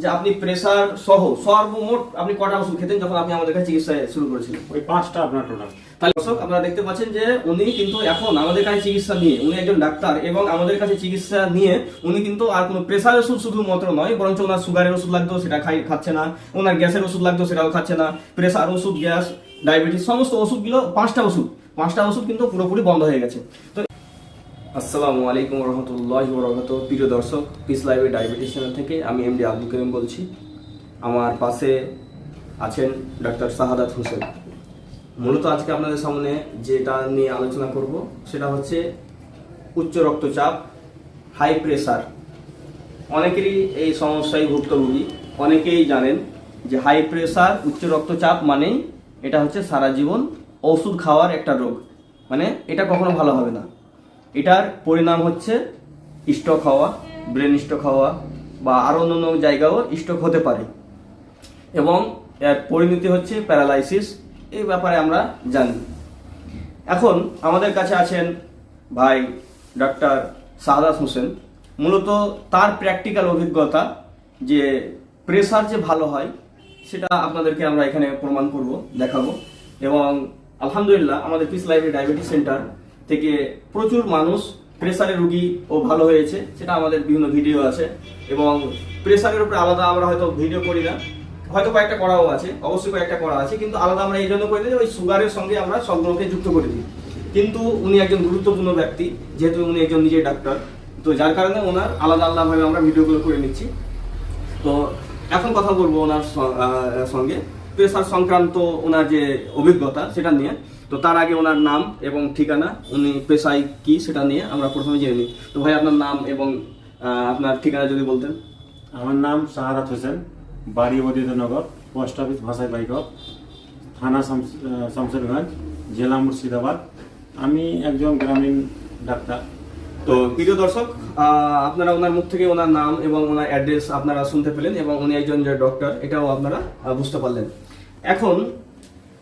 যে আপনি প্রেসার সহ সর্বমোট আপনি কটা ওষুধ খেতেন যখন আপনি আমাদের কাছে চিকিৎসা শুরু করেছিলেন? ওই পাঁচটা আপনার টোটাল তাহলে দর্শক আপনারা দেখতে পাচ্ছেন যে উনি কিন্তু এখন আমাদের কাছে চিকিৎসা নিয়ে উনি একজন ডাক্তার এবং আমাদের কাছে চিকিৎসা নিয়ে উনি কিন্তু আর কোনো প্রেসার ওষুধ শুধুমাত্র নয় বরঞ্চ ওনার সুগারের ওষুধ লাগতো সেটা খাই খাচ্ছে না। ওনার গ্যাসের ওষুধ লাগতো সেটাও খাচ্ছে না। প্রেসার ওষুধ গ্যাস ডায়াবেটিস সমস্ত ওষুধগুলো পাঁচটা ওষুধ পাঁচটা ওষুধ কিন্তু পুরোপুরি বন্ধ হয়ে গেছে। তো আসসালামু আলাইকুম রহমতুল্লাহ বরকত প্রিয় দর্শক পিস লাইভে ডায়াবেটিস চ্যানেল থেকে আমি এমডি আব্দুল করিম বলছি। আমার পাশে আছেন ডাক্তার শাহাদাত হোসেন। মূলত আজকে আপনাদের সামনে যেটা নিয়ে আলোচনা করব, সেটা হচ্ছে উচ্চ রক্তচাপ হাই প্রেসার অনেকেরই এই সমস্যায় ভুক্তভোগী, অনেকেই জানেন যে হাই প্রেসার উচ্চ রক্তচাপ মানেই এটা হচ্ছে সারা জীবন ওষুধ খাওয়ার একটা রোগ। মানে এটা কখনো ভালো হবে না। এটার পরিণাম হচ্ছে স্ট্রোক হওয়া, ব্রেন স্ট্রোক হওয়া বা আরও অন্যান্য জায়গাও স্ট্রোক হতে পারে। এবং এর পরিণতি হচ্ছে প্যারালাইসিস, এই ব্যাপারে আমরা জানি। এখন আমাদের কাছে আছেন ভাই ডক্টর শাহাদাত হোসেন। মূলত তার প্র্যাকটিক্যাল অভিজ্ঞতা যে প্রেসার যে ভালো হয়, সেটা আপনাদেরকে আমরা এখানে প্রমাণ করব, দেখাবো। এবং আলহামদুলিল্লাহ আমাদের পিস লাইব্রেরি ডায়াবেটিস সেন্টার থেকে প্রচুর মানুষ প্রেসারের রুগী ও ভালো হয়েছে, সেটা আমাদের বিভিন্ন ভিডিও আছে। এবং প্রেসারের উপরে আলাদা আমরা হয়তো ভিডিও করি না। হয়তো কয়েকটা করাও আছে, অবশ্যই কয়েকটা করা আছে, কিন্তু আলাদা আমরা এই জন্য করি যে ওই সুগারের সঙ্গে আমরা সবগুলোকে যুক্ত করে দিই। কিন্তু উনি একজন গুরুত্বপূর্ণ ব্যক্তি, যেহেতু উনি একজন নিজে ডাক্তার তো যার কারণে ওনার আলাদা আলাদাভাবে আমরা ভিডিওগুলো করে নিচ্ছি। তো এখন কথা বলব ওনার সঙ্গে। প্রেসার সংক্রান্ত ওনার যে অভিজ্ঞতা, সেটা নিয়ে। তো তার আগে ওনার নাম এবং ঠিকানা উনি পেশায় কি সেটা নিয়ে আমরা প্রথমে জেনে নিই। তো ভাই আপনার নাম এবং আপনার ঠিকানা যদি বলতেন। আমার নাম শাহাদাত হোসেন বাড়ি বদিতনগর পোস্ট অফিস ভাষাই বাইকর থানা শামস- শামসেরগঞ্জ জেলা মুর্শিদাবাদ। আমি একজন গ্রামীণ ডাক্তার। তো প্রিয় দর্শক আপনারা ওনার মুখ থেকে ওনার নাম এবং ওনার অ্যাড্রেস আপনারা শুনতে পেলেন এবং উনি একজন যে ডক্টর এটাও আপনারা বুঝতে পারলেন। এখন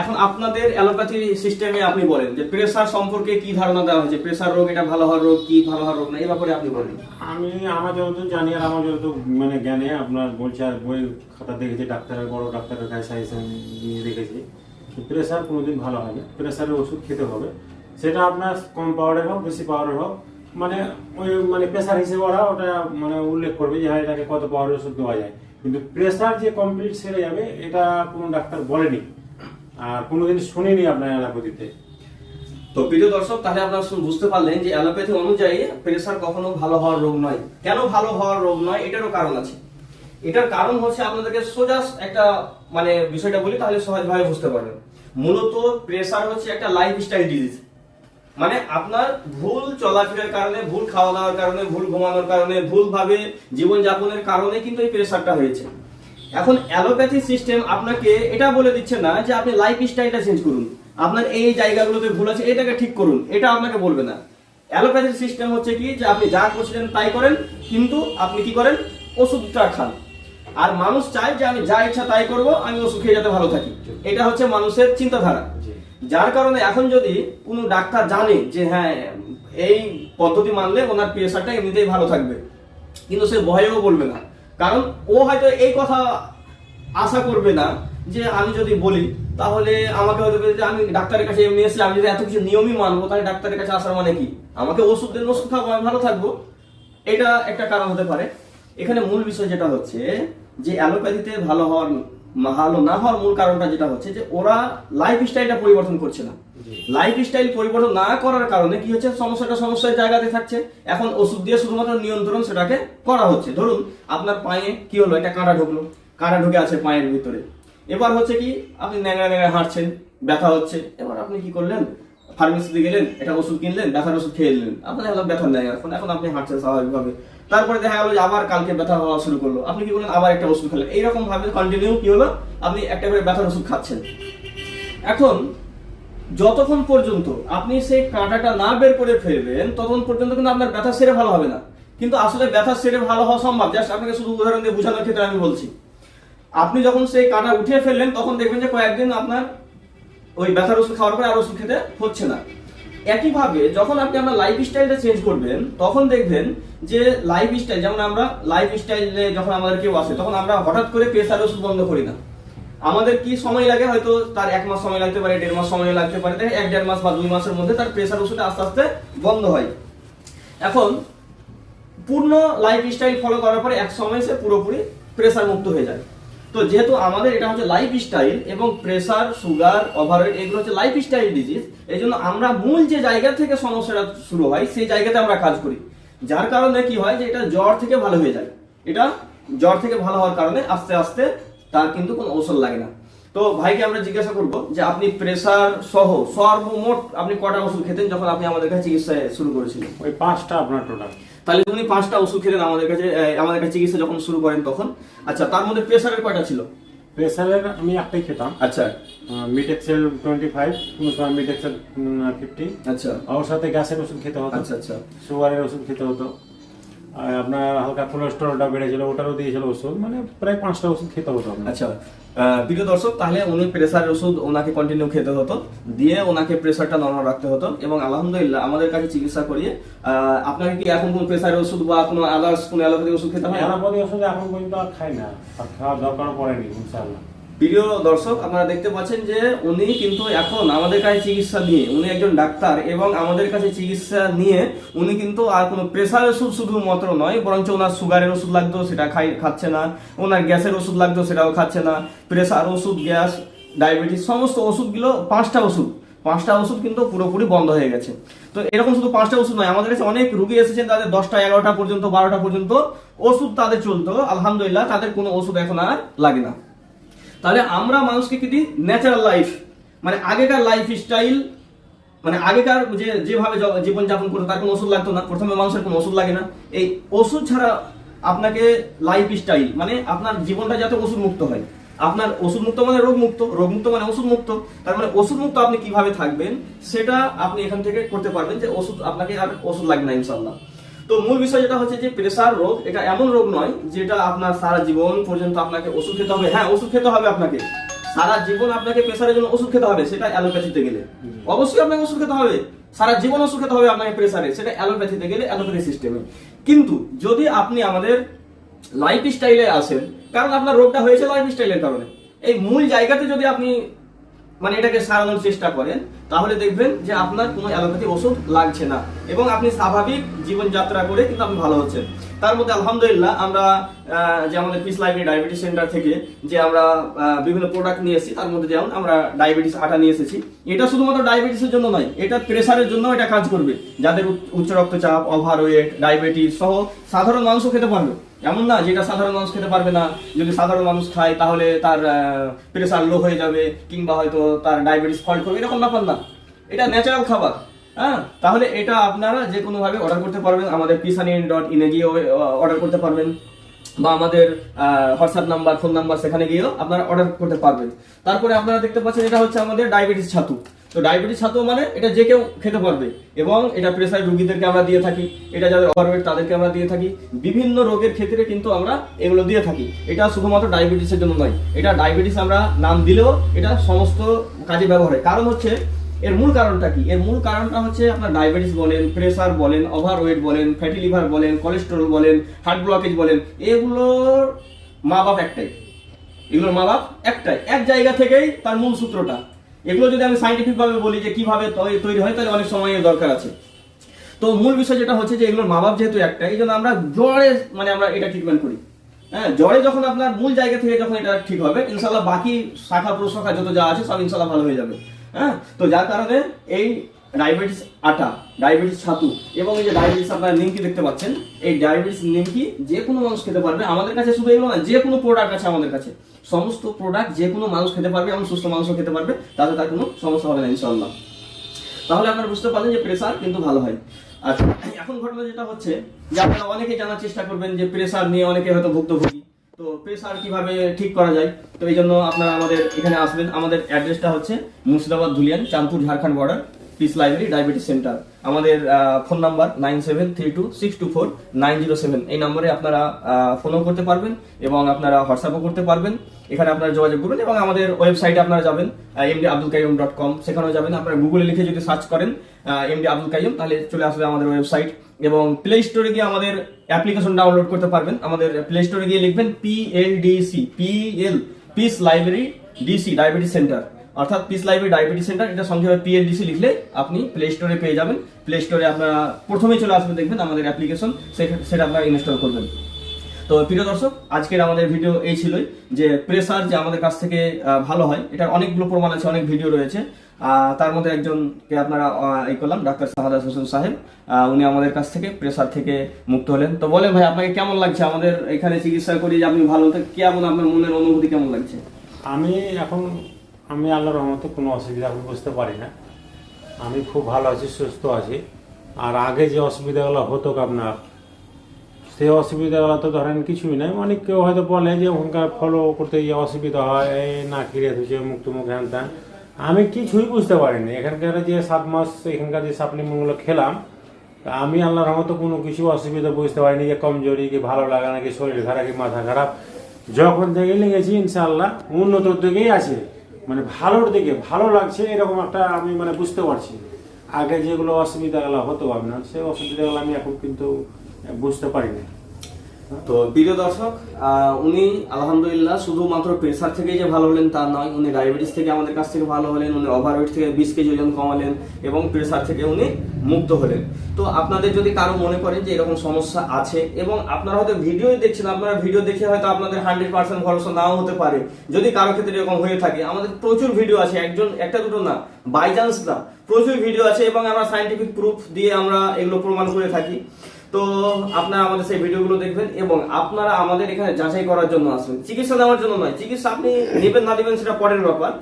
এখন আপনাদের অ্যালোপ্যাথি সিস্টেমে আপনি বলেন যে প্রেসার সম্পর্কে কি ধারণা দেওয়া হয়েছে? প্রেসার রোগ, এটা ভালো হওয়ার রোগ, কি ভালো হওয়ার রোগ না এই ব্যাপারে আপনি বলেন। আমি, আমার যতদূর জানি আর আমার যতদূর মানে জ্ঞানে আপনার বলছে আর বই খাতা দেখেছি, ডাক্তারের, বড় ডাক্তারের কাছে সাজেশন নিয়ে দেখেছি প্রেশার কোনোদিন ভালো হয় না। প্রেশারের ওষুধ খেতে হবে। সেটা আপনার কম পাওয়ারের হোক, বেশি পাওয়ারের হোক মানে ওই মানে প্রেশার হিসেবে ওরা ওটা মানে উল্লেখ করবে যে হ্যাঁ এটাকে কত পাওয়ারের ওষুধ দেওয়া যায়। কিন্তু প্রেশার যে কমপ্লিট সেরে যাবে, এটা কোনো ডাক্তার বলেনি। আর কোনোদিন শুনিনি আপনার অ্যালোপ্যাথিতে। তো প্রিয় দর্শক, তাহলে আপনারা বুঝতে পারলেন যে অ্যালোপ্যাথি অনুযায়ী প্রেসার কখনো ভালো হওয়ার রোগ নয়। কেন ভালো হওয়ার রোগ নয়? এটারও কারণ আছে। এটার কারণ হচ্ছে আপনাদেরকে সোজা একটা মানে বিষয়টা বলি, তাহলে সহজভাবে বুঝতে পারবেন। মূলত প্রেসার হচ্ছে একটা লাইফ স্টাইল ডিজিজ মানে আপনার ভুল চলাফেরার কারণে, ভুল খাওয়া দাওয়ার কারণে, ভুল ঘুমানোর কারণে ভুল ভাবে জীবন কারণে কিন্তু এই প্রেসারটা হয়েছে। এখন অ্যালোপ্যাথি সিস্টেম আপনাকে এটা বলে দিচ্ছে না যে আপনি লাইফ স্টাইলটা চেঞ্জ করুন। আপনার এই জায়গাগুলোতে ভুল আছে এটাকে ঠিক করুন এটা আপনাকে বলবে না। অ্যালোপ্যাথি সিস্টেম হচ্ছে কি যে আপনি যা করছিলেন তাই করেন কিন্তু আপনি কি করেন? ওষুধটা খান। আর মানুষ চায় যে আমি যা ইচ্ছা তাই করব আমি ওষুধ খেয়ে যাতে ভালো থাকি। এটা হচ্ছে মানুষের চিন্তাধারা। যার কারণে এখন যদি কোনো ডাক্তার জানে যে হ্যাঁ এই পদ্ধতি মানলে ওনার প্রেশারটা এমনিতেই ভালো থাকবে। কিন্তু সে ভয়েও বলবে না। কারণ ও হয়তো এই কথা আশা করবে না যে আমি যদি বলি, তাহলে আমাকে হয়তো যে আমি ডাক্তারের কাছে এমনি এসে আমি যদি এত কিছু নিয়মই মানবো, তাহলে ডাক্তারের কাছে আসার মানে কি? আমাকে ওষুধ দেন, ওষুধ খাব, আমি ভালো থাকব। এটা একটা কারণ হতে পারে। এখানে মূল বিষয় যেটা হচ্ছে যে অ্যালোপ্যাথিতে ভালো হওয়ার ভালো না হওয়ার মূল কারণটা যেটা হচ্ছে যে ওরা লাইফ স্টাইলটা পরিবর্তন করছে না। লাইফ স্টাইল পরিবর্তন না করার কারণে কি হচ্ছে? সমস্যাটা সমস্যার জায়গাতে থাকছে। এখন ওষুধ দিয়ে শুধুমাত্র নিয়ন্ত্রণ সেটাকে করা হচ্ছে। ধরুন আপনার পায়ে কি হলো? একটা কাঁটা ঢুকলো। কাঁটা ঢুকে আছে পায়ের ভিতরে। এবার হচ্ছে কি আপনি ন্যাংরা ন্যাংরা হাঁটছেন ব্যথা হচ্ছে। এবার আপনি কি করলেন? ফার্মেসিতে গেলেন একটা ওষুধ কিনলেন ব্যথার ওষুধ খেয়ে নিলেন। আপনার এখন ব্যথা নেই এখন এখন আপনি হাঁটছেন স্বাভাবিকভাবে। তারপরে দেখা গেলো যে আবার কালকে ব্যথা হওয়া শুরু করল। আপনি কি করলেন আবার একটা ওষুধ খেলেন। এইরকম ভাবে কন্টিনিউ কি হলো? আপনি একটা করে ব্যথার ওষুধ খাচ্ছেন। এখন যতক্ষণ পর্যন্ত আপনি সেই কাঁটাটা না বের করে ফেলবেন, ততক্ষণ পর্যন্ত কিন্তু আপনার ব্যথা সেরে ভালো হবে না। কিন্তু আসলে ব্যথা সেরে ভালো হওয়া সম্ভব। জাস্ট আপনাকে শুধু উদাহরণ দিয়ে বোঝানোর ক্ষেত্রে আমি বলছি। আপনি যখন সেই কাঁটা উঠিয়ে ফেললেন, তখন দেখবেন যে কয়েকদিন আপনার ওই ব্যথার ওষুধ খাওয়ার পরে আর ওষুধ খেতে হচ্ছে না। একইভাবে যখন আপনি আপনার লাইফ স্টাইলটা চেঞ্জ করবেন, তখন দেখবেন যে লাইফ স্টাইল যেমন আমরা লাইফ স্টাইলে যখন আমাদের কেউ আসে, তখন আমরা হঠাৎ করে প্রেসার ওষুধ বন্ধ করি না। আমাদের কি সময় লাগে? হয়তো তার এক মাস সময় লাগতে পারে, দেড় মাস সময় লাগতে পারে এক দেড় মাস বা দুই মাসের মধ্যে তার প্রেসার ওষুধ আস্তে আস্তে বন্ধ হয়। এখন, পূর্ণ লাইফ স্টাইল ফলো করার পরে এক সময় সে পুরোপুরি প্রেসার মুক্ত হয়ে যায়। তো যেহেতু আমাদের এটা হচ্ছে লাইফ স্টাইল এবং প্রেসার সুগার ওভারওয়েট এগুলো হচ্ছে লাইফ স্টাইল ডিজিজ এই জন্য আমরা মূল যে জায়গা থেকে সমস্যাটা শুরু হয়, সেই জায়গাতে আমরা কাজ করি। যার কারণে কি হয় যে এটা জ্বর থেকে ভালো হয়ে যায়। এটা জ্বর থেকে ভালো হওয়ার কারণে আস্তে আস্তে তার কিন্তু কোনো ঔষধ লাগে না। তো ভাইকে আমরা জিজ্ঞাসা করব যে আপনি প্রেসার সহ সর্বমোট আপনি কটা ওষুধ খেতেন যখন আপনি আমাদের কাছে চিকিৎসা শুরু করেছিলেন? ওই পাঁচটা আপনার টোটাল তাহলে উনি পাঁচটা ওষুধ খেলেন আমাদের কাছে আমাদের কাছে চিকিৎসা যখন শুরু করেন তখন। আচ্ছা তার মধ্যে প্রেশারের কয়টা ছিল? প্রেসারের আমি একটাই খেতাম। আচ্ছা। মিটেক্সেল টোয়েন্টি ফাইভ কোনো সময় মিটেক্সেল ফিফটি আচ্ছা। ওর সাথে গ্যাসের ওষুধ খেতে হতো। আচ্ছা আচ্ছা। সুগারের ওষুধ খেতে হতো। আপনার হালকা কোলেস্টেরলটা বেড়েছিল ওটারও দিয়েছিল ওষুধ মানে প্রায় পাঁচটা ওষুধ খেতে হতো আচ্ছা প্রিয় দর্শক তাহলে উনি প্রেসারের ওষুধ ওনাকে কন্টিনিউ খেতে হতো দিয়ে ওনাকে প্রেসারটা নর্মাল রাখতে হতো এবং আলহামদুলিল্লাহ আমাদের কাছে চিকিৎসা করিয়ে আপনাকে কি এখন কোনো প্রেসারের ওষুধ বা কোনো আদার্স কোনো অ্যালোপ্যাথি ওষুধ খেতে হয়? অ্যালোপ্যাথি ওষুধ এখন পর্যন্ত আর খাই না আর খাওয়ার দরকার পড়েনি ইনশাআল্লাহ। প্রিয় দর্শক, আপনারা দেখতে পাচ্ছেন যে উনি কিন্তু এখন আমাদের কাছে চিকিৎসা নিয়ে, উনি একজন ডাক্তার এবং আমাদের কাছে চিকিৎসা নিয়ে উনি কিন্তু আর কোনো প্রেশার ওষুধ শুধুমাত্র নয়, বরঞ্চ ওনার সুগারের ওষুধ লাগতো, সেটা খাই, খাচ্ছে না। ওনার গ্যাসের ওষুধ লাগতো, সেটাও খাচ্ছে না। প্রেশার ওষুধ গ্যাস ডায়াবেটিস সমস্ত ওষুধগুলো পাঁচটা ওষুধ পাঁচটা ওষুধ কিন্তু পুরোপুরি বন্ধ হয়ে গেছে। তো এরকম শুধু পাঁচটা ওষুধ নয়, আমাদের কাছে অনেক রুগী এসেছেন, তাদের দশটা, এগারোটা পর্যন্ত, বারোটা পর্যন্ত ওষুধ তাদের চলতো। আলহামদুলিল্লাহ, তাদের কোনো ওষুধ এখন আর লাগে না। তাহলে আমরা মানুষকে কি দিই? ন্যাচারাল লাইফ মানে আগেকার লাইফ স্টাইল মানে আগেকার যে, যেভাবে জীবনযাপন করতো, তার কোনো ওষুধ লাগতো না। প্রথমে মানুষের কোনো ওষুধ লাগে না। এই ওষুধ ছাড়া আপনাকে লাইফ স্টাইল মানে আপনার জীবনটা যাতে ওষুধ মুক্ত হয়। আপনার ওষুধ মুক্ত মানে রোগ মুক্ত রোগ মুক্ত মানে ওষুধ মুক্ত তার মানে ওষুধ মুক্ত আপনি কীভাবে থাকবেন, সেটা আপনি এখান থেকে করতে পারবেন যে ওষুধ, আপনাকে আর ওষুধ লাগবে না ইনশাল্লাহ তো মূল বিষয় যেটা হচ্ছে যে প্রেসার রোগ এটা এমন রোগ নয় যেটা আপনার সারা জীবন পর্যন্ত আপনাকে ওষুধ খেতে হবে। হ্যাঁ ওষুধ খেতে হবে আপনাকে। সারা জীবন আপনাকে প্রেসারের জন্য ওষুধ খেতে হবে সেটা অ্যালোপ্যাথিতে গেলে। অবশ্যই আপনাকে ওষুধ খেতে হবে। সারা জীবন ওষুধ খেতে হবে আপনাকে প্রেসারে সেটা অ্যালোপ্যাথিতে গেলে অ্যালোপ্যাথি সিস্টেমে কিন্তু যদি আপনি আমাদের লাইফ স্টাইলে আসেন কারণ আপনার রোগটা হয়েছে লাইফ স্টাইলের কারণে এই মূল জায়গাতে যদি আপনি মানে এটাকে সারানোর চেষ্টা করেন, তাহলে দেখবেন যে আপনার কোনো অ্যালোপ্যাথি ওষুধ লাগছে না। এবং আপনি স্বাভাবিক জীবনযাত্রা করে কিন্তু আপনি ভালো হচ্ছেন। তার মধ্যে আলহামদুলিল্লাহ আমরা যে আমাদের পিস লাইব্রেরি ডায়াবেটিস সেন্টার থেকে যে আমরা বিভিন্ন প্রোডাক্ট নিয়ে এসেছি, তার মধ্যে যেমন আমরা ডায়াবেটিস আটা নিয়ে এসেছি। এটা শুধুমাত্র ডায়াবেটিসের জন্য নয়, এটা প্রেশারের জন্য এটা কাজ করবে। যাদের উচ্চ রক্তচাপ ওভারওয়েট ডায়াবেটিস সহ সাধারণ মানুষও খেতে পারবে। এমন না যেটা সাধারণ মানুষ খেতে পারবে না। যদি সাধারণ মানুষ খায়, তাহলে তার প্রেশার লো হয়ে যাবে, কিংবা হয়তো তার ডায়াবেটিস ফল্ট করবে, এরকম ব্যাপার না। এটা ন্যাচারাল খাবার। হ্যাঁ তাহলে এটা আপনারা যে কোনো ভাবে অর্ডার করতে পারবেন। আমাদের পিসানি ডট ইনে গিয়ে অর্ডার করতে পারবেন। বা আমাদের হোয়াটসঅ্যাপ নাম্বার ফোন নাম্বার সেখানে গিয়েও আপনারা অর্ডার করতে পারবেন। তারপরে আপনারা দেখতে পাচ্ছেন এটা হচ্ছে আমাদের ডায়াবেটিস ছাতু। তো ডায়াবেটিস ছাতু মানে এটা যে কেউ খেতে পারবে এবং এটা প্রেসার রোগীদেরকে আমরা দিয়ে থাকি, এটা যাদের ওভারওয়েট তাদেরকে আমরা দিয়ে থাকি। বিভিন্ন রোগের ক্ষেত্রে কিন্তু আমরা এগুলো দিয়ে থাকি। এটা শুধুমাত্র ডায়াবেটিসের জন্য নয়, এটা ডায়াবেটিস আমরা নাম দিলেও এটা সমস্ত কাজে ব্যবহার হয়। কারণ হচ্ছে এর মূল কারণটা কি? এর মূল কারণটা হচ্ছে আপনার ডায়াবেটিস বলেন প্রেসার বলেন ওভারওয়েট বলেন ফ্যাটি লিভার বলেন কোলেস্টেরল বলেন হার্ট ব্লকেজ বলেন, এগুলোর মা বাপ একটাই। এগুলোর মা বাপ একটাই। এক জায়গা থেকেই তার মূল সূত্রটা। এগুলো যদি আমি সাইন্টিফিক ভাবে বলি যে কীভাবে তৈরি হয়, তাহলে অনেক সময়ের দরকার আছে। তো মূল বিষয় যেটা হচ্ছে যে এগুলোর মা বাপ যেহেতু একটা, এই জন্য আমরা জ্বরে মানে আমরা এটা ট্রিটমেন্ট করি। হ্যাঁ জ্বরে যখন আপনার মূল জায়গা থেকে যখন এটা ঠিক হবে ইনশাল্লাহ বাকি শাখা, প্রশাখা যত যা আছে সব ইনশাল্লাহ ভালো হয়ে যাবে। হ্যাঁ? তো যার কারণে এই ডায়াবেটিস আটা ডায়াবেটিস ছাতু এবং এই যে ডায়াবেটিস আপনার নিমকি দেখতে পাচ্ছেন? এই ডায়াবেটিস নিমকি যে কোনো মানুষ খেতে পারবে আমাদের কাছে শুধু এগুলো না যে কোনো প্রোডাক্ট আছে আমাদের কাছে। সমস্ত প্রোডাক্ট যে কোনো মানুষ খেতে পারবে এবং সুস্থ মানুষও খেতে পারবে, তাতে তার কোনো সমস্যা হবে না ইনশাল্লাহ তাহলে আপনারা বুঝতে পারলেন যে প্রেসার কিন্তু ভালো হয়। আচ্ছা এখন ঘটনা যেটা হচ্ছে, যে আপনারা অনেকে জানার চেষ্টা করবেন যে প্রেসার নিয়ে অনেকে হয়তো ভুক্তভোগী। তো প্রেসার কীভাবে ঠিক করা যায়? তো এই জন্য আপনারা আমাদের এখানে আসবেন। আমাদের অ্যাড্রেসটা হচ্ছে Murshidabad Dhulian, Chandpur Jharkhand border peace library diabetes centre আমাদের phone number nine seven three two six two four nine zero seven এই নম্বরে আপনারা ফোনও করতে পারবেন এবং আপনারা হোয়াটসঅ্যাপও করতে পারবেন। এখানে আপনারা যোগাযোগ করবেন এবং আমাদের ওয়েবসাইটে আপনারা যাবেন MD Abdul Kaim dot com সেখানেও যাবেন। আপনারা গুগলে লিখে যদি সার্চ করেন এমডি আব্দুল কাইম তাহলে চলে আসবে আমাদের ওয়েবসাইট এবং প্লে স্টোরে গিয়ে আমাদের অ্যাপ্লিকেশন ডাউনলোড করতে পারবেন। আমাদের প্লে স্টোরে গিয়ে লিখবেন PLDC PL peace library DC diabetes centre অর্থাৎ পিস লাইব্রেরি ডায়াবেটিস সেন্টার এটা সংক্ষেপে পিএলডিসি লিখলে আপনি প্লে স্টোরে পেয়ে যাবেন। প্লে স্টোরে আপনারা প্রথমেই চলে আসবেন, দেখবেন আমাদের অ্যাপ্লিকেশন সেটা আপনারা ইনস্টল করবেন। তো প্রিয় দর্শক, আজকের আমাদের ভিডিও এই ছিলই যে প্রেসার যে আমাদের কাছ থেকে ভালো হয়, এটার অনেকগুলো প্রমাণ আছে, অনেক ভিডিও রয়েছে। তার মধ্যে একজনকে আপনারা এই করলাম, ডাক্তার শাহাদ হোসেন সাহেব। উনি আমাদের কাছ থেকে প্রেসার থেকে মুক্ত হলেন। তো বলেন ভাই, আপনাকে কেমন লাগছে? আমাদের এখানে চিকিৎসা করি, যে আপনি ভালো কেমন আপনার মনের অনুভূতি কেমন লাগছে? আমি এখন, আমি আল্লাহর রহমতে কোনো অসুবিধা আমি বুঝতে পারি না। আমি খুব ভালো আছি, সুস্থ আছি। আর আগে যে অসুবিধাগুলো হতো আপনার সেই অসুবিধাগুলো তো ধরেন কিছুই নাই। অনেক কেউ হয়তো বলে যে, ওখানকার ফলো করতে গিয়ে অসুবিধা হয়, এই না কিরে ধুছে মুখ টুমুখ হ্যান আমি কিছুই বুঝতে পারিনি। এখানকার যে সাত মাস, এখানকার যে সাপ্লিমেন্টগুলো খেলাম, আমি আল্লাহর রহমতে কোনো কিছু অসুবিধা বুঝতে পারিনি যে কমজোরি কি, ভালো লাগা নাকি, শরীর খারাপ কি, মাথা খারাপ। যখন থেকে লেগেছি, ইনশাআল্লাহ, উন্নতর দিকেই আছে। মানে ভালোর দিকে, ভালো লাগছে এরকম একটা আমি মানে বুঝতে পারছি। আগে যেগুলো অসুবিধাগুলো হতো আপনার, সেই অসুবিধাগুলো আমি এখন কিন্তু বুঝতে পারিনি। তো প্রিয় দর্শক উনি আলহামদুলিল্লাহ শুধুমাত্র প্রেসার থেকেই যে ভালো হলেন তা নয়, উনি ডায়াবেটিস থেকে আমাদের কাছ থেকে ভালো হলেন, উনি ওভারওয়েট থেকে বিশ কেজি ওজন কমালেন এবং প্রেসার থেকে উনি মুক্ত হলেন। তো আপনাদের যদি কারও মনে করেন যে এরকম সমস্যা আছে এবং আপনারা হয়তো ভিডিও দেখছেন, আপনারা ভিডিও দেখে হয়তো আপনাদের হান্ড্রেড পার্সেন্ট ভরসা নাও হতে পারে। যদি কারও ক্ষেত্রে এরকম হয়ে থাকে, আমাদের প্রচুর ভিডিও আছে, একজন, একটা দুটো না বাই চান্স না, প্রচুর ভিডিও আছে এবং আমরা সাইন্টিফিক প্রুফ দিয়ে আমরা এগুলো প্রমাণ করে থাকি। তো আপনারা আমাদের সেই ভিডিওগুলো দেখবেন এবং আপনারা আমাদের এখানে যাচাই করার জন্য আসবেন। চিকিৎসা নেওয়ার জন্য নয়। চিকিৎসা আপনি নেবেন না নেবেন সেটা পরের ব্যাপার।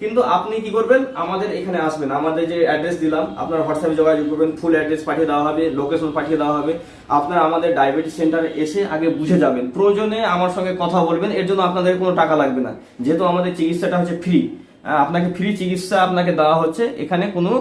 কিন্তু আপনি কি করবেন? আমাদের এখানে আসবেন। আমাদের যে অ্যাড্রেস দিলাম, আপনার হোয়াটসঅ্যাপে যোগাযোগ করবেন ফুল অ্যাড্রেস পাঠিয়ে দেওয়া হবে লোকেশন পাঠিয়ে দেওয়া হবে। আপনারা আমাদের ডায়াবেটিস সেন্টারে এসে আগে বুঝে যাবেন। প্রয়োজনে আমার সঙ্গে কথা বলবেন, এর জন্য আপনাদের কোনো টাকা লাগবে না। যেহেতু আমাদের চিকিৎসাটা হচ্ছে ফ্রি আপনাকে ফ্রি চিকিৎসা আপনাকে দেওয়া হচ্ছে। এখানে কোনো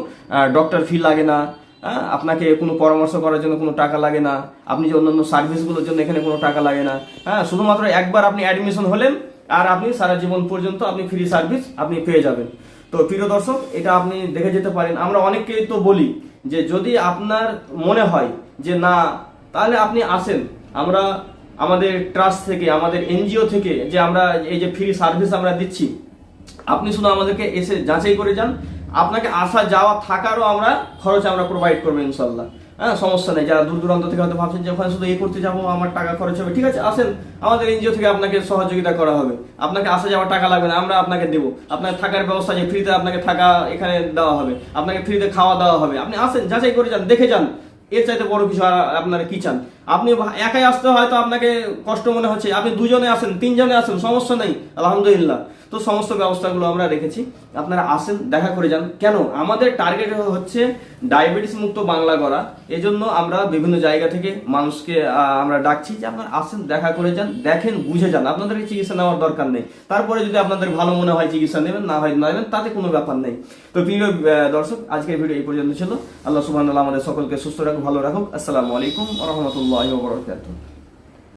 ডক্টর ফি লাগে না। হ্যাঁ, আপনাকে কোনো পরামর্শ করার জন্য কোনো টাকা লাগে না। আপনি যে অন্যান্য সার্ভিসগুলোর জন্য এখানে কোনো টাকা লাগে না। হ্যাঁ শুধুমাত্র একবার আপনি অ্যাডমিশন হলেন আর আপনি সারা জীবন পর্যন্ত আপনি ফ্রি সার্ভিস আপনি পেয়ে যাবেন। তো প্রিয় দর্শক এটা আপনি দেখে যেতে পারেন। আমরা অনেককেই তো বলি যে যদি আপনার মনে হয় যে না তাহলে আপনি আসেন। আমরা আমাদের ট্রাস্ট থেকে আমাদের এনজিও থেকে যে আমরা এই যে ফ্রি সার্ভিস আমরা দিচ্ছি আপনি শুধু আমাদেরকে এসে যাচাই করে যান। আপনাকে আসা যাওয়া থাকারও আমরা খরচ আমরা প্রোভাইড করব ইনশাল্লাহ হ্যাঁ সমস্যা নেই। যারা দূর দূরান্ত থেকে হয়তো ভাবছেন যে, ওখানে শুধু এ করতে যাব, আমার টাকা খরচ হবে। ঠিক আছে, আসেন। আমাদের এনজিও থেকে আপনাকে সহযোগিতা করা হবে। আপনাকে আসা যাওয়ার টাকা লাগবে না, আমরা আপনাকে দেবো। আপনার থাকার ব্যবস্থা যে ফ্রিতে আপনাকে থাকা এখানে দেওয়া হবে। আপনাকে ফ্রিতে খাওয়া দেওয়া হবে। আপনি আসেন, যাচাই করে যান, দেখে যান। এর চাইতে বড় কিছু আপনারা কি চান? আপনি একাই আসতে হয়তো আপনাকে কষ্ট মনে হচ্ছে। আপনি দুজনে আসেন, তিনজনে আসেন, সমস্যা নেই, আলহামদুলিল্লাহ। তো সমস্ত ব্যবস্থাগুলো আমরা রেখেছি। আপনারা আসেন, দেখা করে যান। কেন? আমাদের টার্গেট হচ্ছে ডায়াবেটিস মুক্ত বাংলা করা। এজন্য আমরা বিভিন্ন জায়গা থেকে মানুষকে আমরা ডাকছি যে আপনারা আসেন, দেখা করে যান, দেখেন, বুঝে যান। আপনাদেরকে চিকিৎসা নেওয়ার দরকার নেই। তারপরে যদি আপনাদের ভালো মনে হয় চিকিৎসা নেবেন, না হয় না নেবেন, তাতে কোনো ব্যাপার নেই। তো প্রিয় দর্শক, আজকের ভিডিও এই পর্যন্ত ছিল। আল্লাহ সুবহানাল্লাহ আমাদের সকলকে সুস্থ রাখুক, ভালো রাখুক। আসসালামু আলাইকুম রহমতুল্লাহ বরকাতুহ।